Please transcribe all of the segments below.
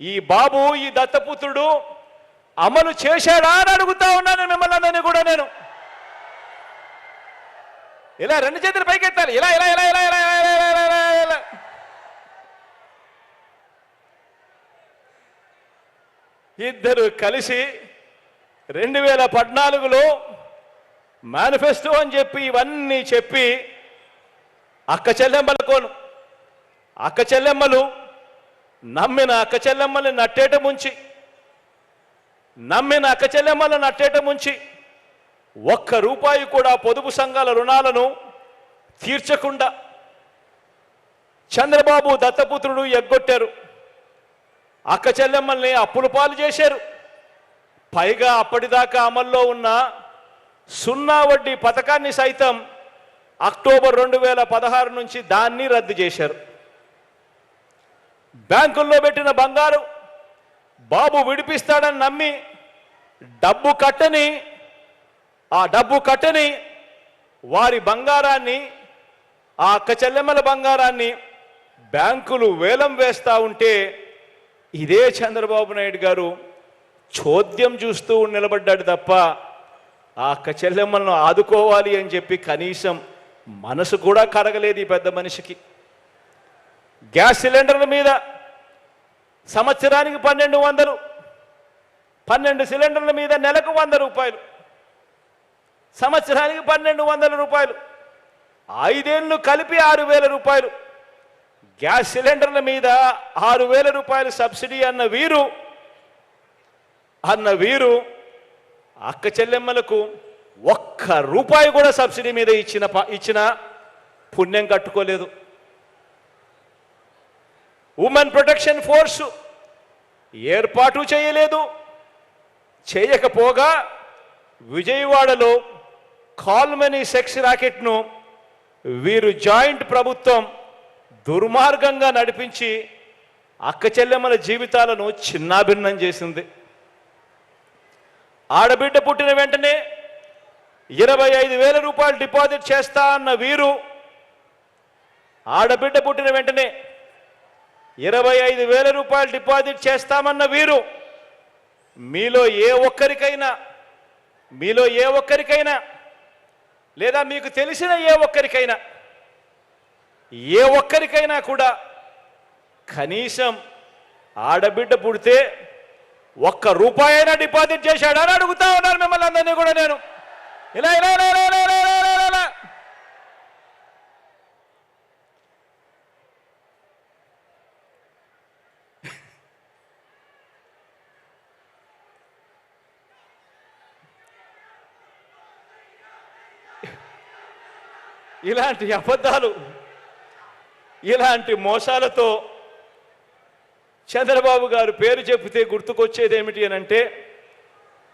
ఈ బాబు ఈ దత్తపుత్రుడు అమలు చేశాడా అని అడుగుతా ఉన్నాను మిమ్మల్ని అందరినీ కూడా నేను ఇలా రెండు చేతులు పైకెత్తాలి ఇలా ఇలా ఇలా ఇలా ఇలా ఇలా ఇలా ఇలా ఇలా ఇలా ఇద్దరు కలిసి రెండు వేల పద్నాలుగులో మేనిఫెస్టో అని చెప్పి ఇవన్నీ చెప్పి అక్క చెల్లెమ్మలకోను అక్క చెల్లెమ్మలు నమ్మిన అక్కచెల్లెమ్మల్ని నట్టేట ముంచి నమ్మిన అక్కచెల్లెమ్మలను నట్టేట ముంచి ఒక్క రూపాయి కూడా పొదుపు సంఘాల రుణాలను తీర్చకుండా చంద్రబాబు దత్తపుత్రుడు ఎగ్గొట్టారు. అక్క చెల్లెమ్మల్ని అప్పుల పాలు చేశారు. పైగా అప్పటిదాకా అమల్లో ఉన్న సున్నా వడ్డీ పథకాన్ని సైతం అక్టోబర్ రెండు వేల పదహారు నుంచి దాన్ని రద్దు చేశారు. బ్యాంకుల్లో పెట్టిన బంగారు బాబు విడిపిస్తాడని నమ్మి డబ్బు కట్టని ఆ డబ్బు కట్టని వారి బంగారాన్ని ఆ అక్క చెల్లెమ్మల బంగారాన్ని బ్యాంకులు వేలం వేస్తా ఉంటే ఇదే చంద్రబాబు నాయుడు గారు చోద్యం చూస్తూ నిలబడ్డాడు తప్ప ఆ అక్క చెల్లెమ్మలను ఆదుకోవాలి అని చెప్పి కనీసం మనసు కూడా కరగలేదు ఈ పెద్ద మనిషికి. గ్యాస్ సిలిండర్ల మీద సంవత్సరానికి పన్నెండు వందలు పన్నెండు సిలిండర్ల మీద నెలకు వంద రూపాయలు సంవత్సరానికి పన్నెండు వందల రూపాయలు ఐదేళ్ళు కలిపి ఆరు వేల రూపాయలు. గ్యాస్ సిలిండర్ల మీద ఆరు వేల రూపాయలు సబ్సిడీ అన్న వీరు అన్న వీరు అక్క చెల్లెమ్మలకు ఒక్క రూపాయి కూడా సబ్సిడీ మీద ఇచ్చిన ఇచ్చిన పుణ్యం కట్టుకోలేదు. ఉమెన్ ప్రొటెక్షన్ ఫోర్సు ఏర్పాటు చేయలేదు. చేయకపోగా విజయవాడలో కాల్మనీ సెక్స్ రాకెట్ను వీరు జాయింట్ ప్రభుత్వం దుర్మార్గంగా నడిపించి అక్క చెల్లెమ్మల జీవితాలను చిన్నాభిన్నం చేసింది. ఆడబిడ్డ పుట్టిన వెంటనే ఇరవై ఐదు వేల రూపాయలు డిపాజిట్ చేస్తా అన్న వీరు ఆడబిడ్డ పుట్టిన వెంటనే ఇరవై ఐదు వేల రూపాయలు డిపాజిట్ చేస్తామన్న వీరు మీలో ఏ ఒక్కరికైనా మీలో ఏ ఒక్కరికైనా లేదా మీకు తెలిసిన ఏ ఒక్కరికైనా ఏ ఒక్కరికైనా కూడా కనీసం ఆడబిడ్డ పుడితే ఒక్క రూపాయైనా డిపాజిట్ చేశాడని అడుగుతా ఉన్నారు మిమ్మల్ని అందరినీ కూడా నేను ఇలా ఇలా ఇలా ఇలా ఇలా ఇలాంటి అబద్ధాలు ఇలాంటి మోసాలతో చంద్రబాబు గారు పేరు చెబితే గుర్తుకొచ్చేది ఏమిటి అని అంటే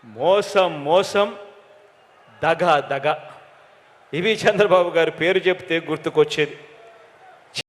మోసం మోసం దగ దగ. ఇవి చంద్రబాబు గారు పేరు చెప్తే గుర్తుకొచ్చేది.